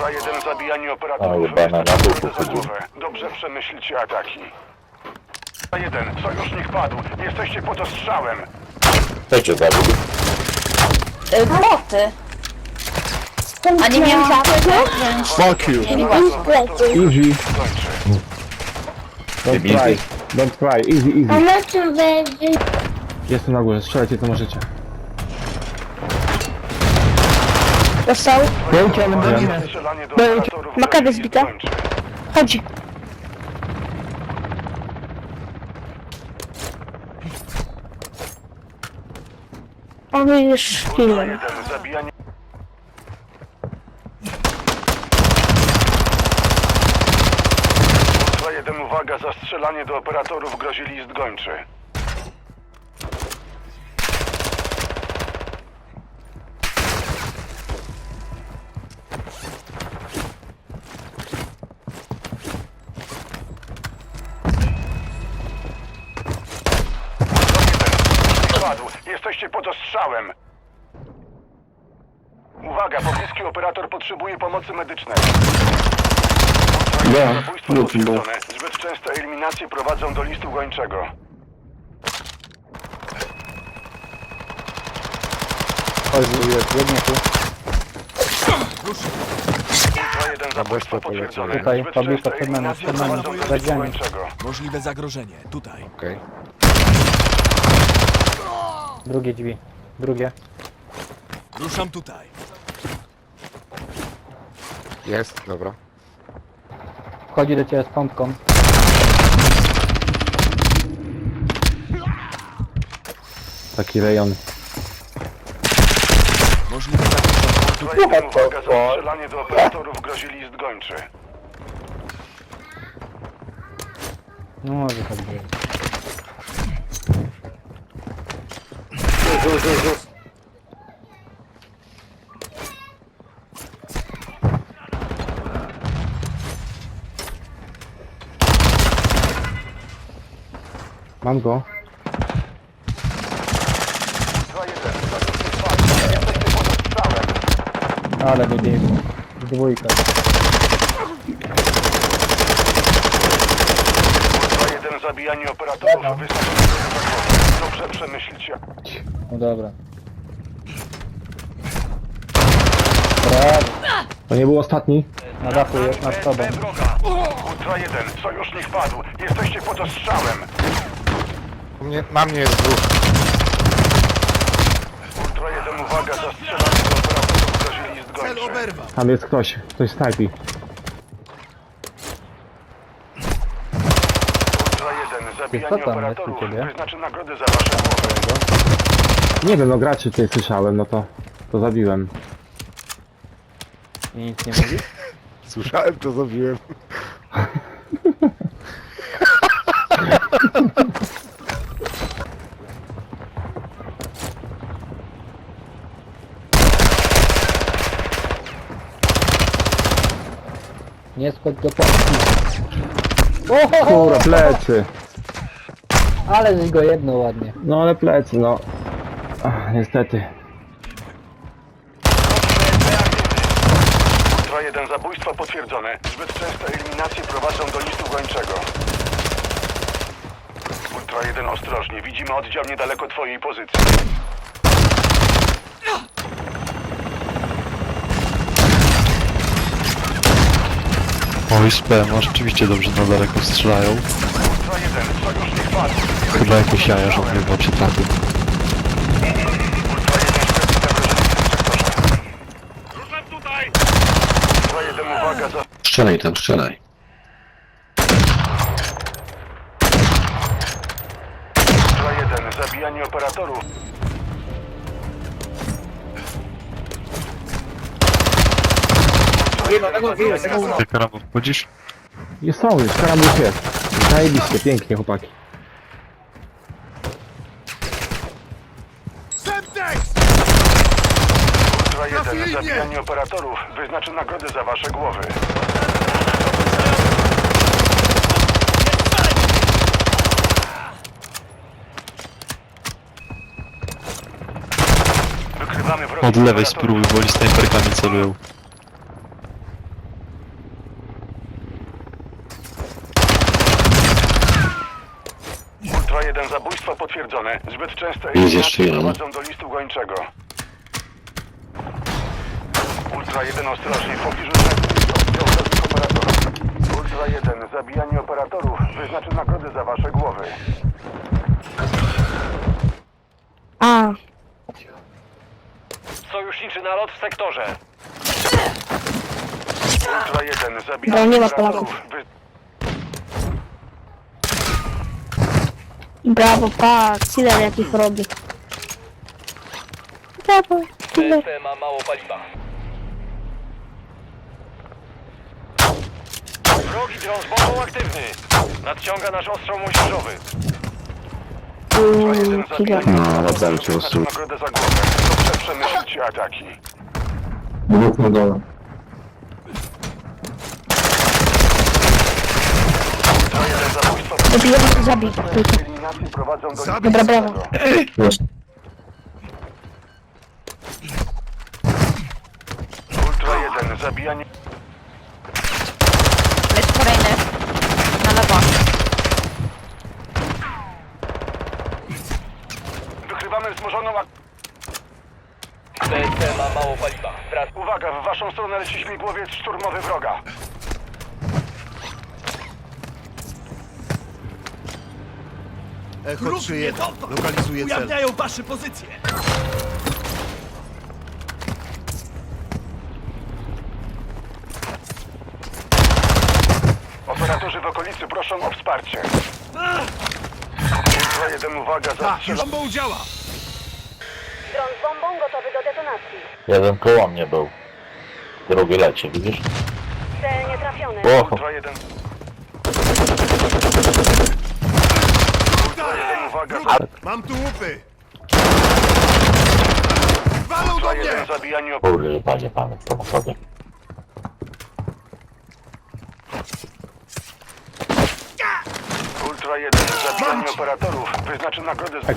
Ultra 1 zabijanie operatorów. A, jebana, na dół pochodził. Dobrze przemyślcie ataki. Ultra 1, sojusznik padł. Jesteście pod ostrzałem. Kto cię zabił? Y, Boty. A nie miałem wziąć. Fuck you. Mieli łatwo. Easy. Kończy. Don't Easy. try. Don't try. Easy, easy. Będzie? Jestem na górze, strzelajcie co możecie. Dostał. Pięć, ale Wiem. Strzelanie do Będzie. operatorów. Zbita. kończy. Chodzi. On już Ultra chwilę. 1 zabijanie. Ultra 1 uwaga, zastrzelanie do operatorów grozi list gończy. Pod ostrzałem. Uwaga, pobliski operator potrzebuje pomocy medycznej. Ja, Zabójstwo potwierdzone. Zbyt częste eliminacje prowadzą do listu gończego. Ultra 1 zabójstwo potwierdzone. Tutaj, Zbyt częste przed nami, eliminacje prowadzą do listu gończego. Możliwe zagrożenie. Tutaj. Okej. Drugie drzwi. Drugie. Ruszam tutaj. Jest, dobra. Wchodzi do ciebie z pompką. Taki rejon. Możliwe 1 uwaga, zastrzelanie do operatorów grozi list gończy. No może tak być. Mam go. Ultra 1 zagrożenie padł. Jesteście pod ostrzałem. Ale wybiegł. Dwójka. Ultra 1 zabijanie operatorów. Głowę. Dobrze przemyślcie. No dobra. Brawo. To nie był ostatni? Na dachu jest nad tobą. Ultra 1, sojusznik padł. Jesteście pod ostrzałem. U mnie, na mnie jest dwóch. Ultra 1, uwaga, zastrzelanie do operatorów grozi list Cel gończy. Tam jest ktoś. Ktoś snajpi. Ultra 1, zabijanie Co tam jest u operatorów. ciebie? Wyznaczy nagrodę za wasze głowy. Nie wiem, no graczy tutaj słyszałem, no to, to zabiłem. I nic nie mówi? Słyszałem, to zrobiłem. Nie schodź do Polski. Kurwa, plecy. Ale żeś go jedno ładnie. No ale plecy, no. Ach, niestety. Ultra 1, zabójstwo potwierdzone. Zbyt częste eliminacje prowadzą do listu gończego. Ultra 1, ostrożnie. Widzimy oddział niedaleko twojej pozycji. Oj, spam, a rzeczywiście dobrze na daleko strzelają. Ultra 1, sojusznik padł. Chyba jakoś jaja, że chyba przytrafił. Ultra 1, śledzi zagrożenie w tym sektorze. Ruszam tutaj! Ultra 1, uwaga, za... Strzelaj tam, strzelaj. Ultra 1, zabijanie operatorów. Ty karabin wchodzisz? I są już, karambus jest. Zajebiście, pięknie chłopaki. Semtex! Ultra 1, Trafili mnie! zabijanie operatorów. Wyznaczy nagrodę za wasze głowy. Wykrywamy Od lewej spróbuj, bo oni snajperkami celują. Ultra 1 zabójstwo potwierdzone. Zbyt częste Jest jeszcze jeden. prowadzą do listu gończego. Ultra 1 ostrożnie w pobliżu znajduje się oddział wrogich operatorów. Ultra 1 zabijanie operatorów wyznaczy nagrody za wasze głowy. A, Sojuszniczy nalot w sektorze. Ultra 1 No, zabijanie nie ma operatorów. Wy... brawo, pa, killer jakich robi. Brawo, killer. ma mało paliwa. Wrogi dron z bombą aktywny. Nadciąga nasz ostrzał moździerzowy. Mm, killer. No, ładam cię osób. nagrodę za głowę. Dobrze przemyślcie ataki. Dwóch na dole. Ultra 1 zabójstwo Zabijemy, zabij. Prowadzą do listu Dobra, brawo. Ultra 1 zabijanie... Jest kolejny. Na lewo. Wykrywamy wzmożoną ak... BSP ma mało paliwa. Wrac. Uwaga, w waszą stronę leci śmigłowiec szturmowy wroga. Echo Próg 3! Lokalizuje cel. Ujawniają wasze pozycje! Operatorzy w okolicy proszą o wsparcie. Ach, 2-1 uwaga, tak, zastrzelam. Bomba działa. Dron z bombą gotowy do detonacji. Jeden koło mnie był. Drugi leci, widzisz? Cel nietrafiony. O, 2-1. Stary! Uwaga, Mam tu łupy! Walą do mnie! Kurde, panie, panie, panie. Ultra 1, zabijanie operatorów. Wyznaczę nagrodę za...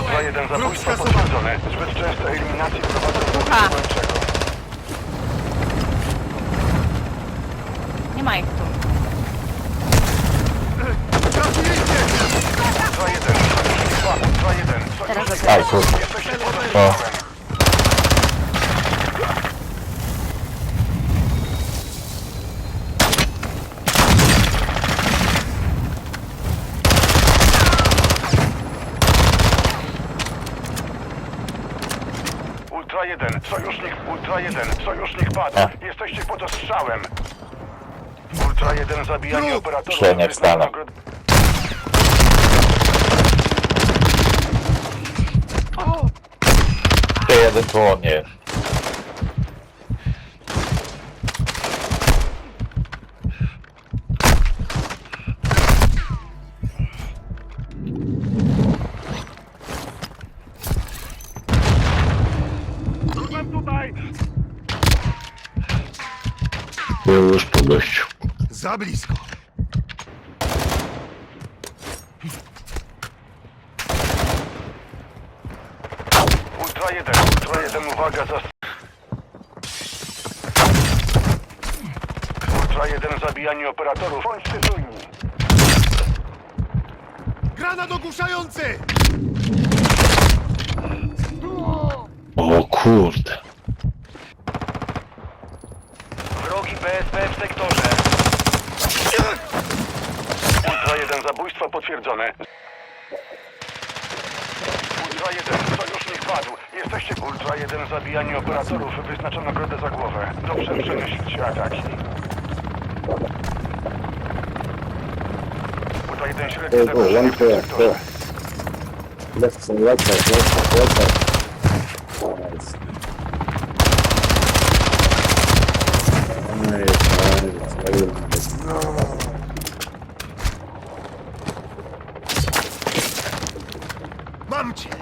Ultra 1, zabójstwo skasowany. potwierdzone. Zbyt często eliminacje prowadzą do Słucha. Pod ostrzałem. Ultra 1, sojusznik, Ultra 1, sojusznik padł. Jesteście pod ostrzałem. Ultra 1, zabijanie operatorów. Przejmie wstanę. Jest. Był już po gościu. Za blisko. Ultra 1, Ultra 1, uwaga za... Ultra 1, zabijanie operatorów. Bądźcie czujni. Granat ogłuszający! O kurde. Wrogi BSP w sektorze. Ultra 1, zabójstwo potwierdzone. Padł. Jesteście Ultra 1 zabijani operatorów. Wyznaczono grodę za głowę. Dobrze przemyślcie ataki. Ultra 1 średnio Go, go, one zagrożenie w tym player, go. sektorze. Left Mam cię!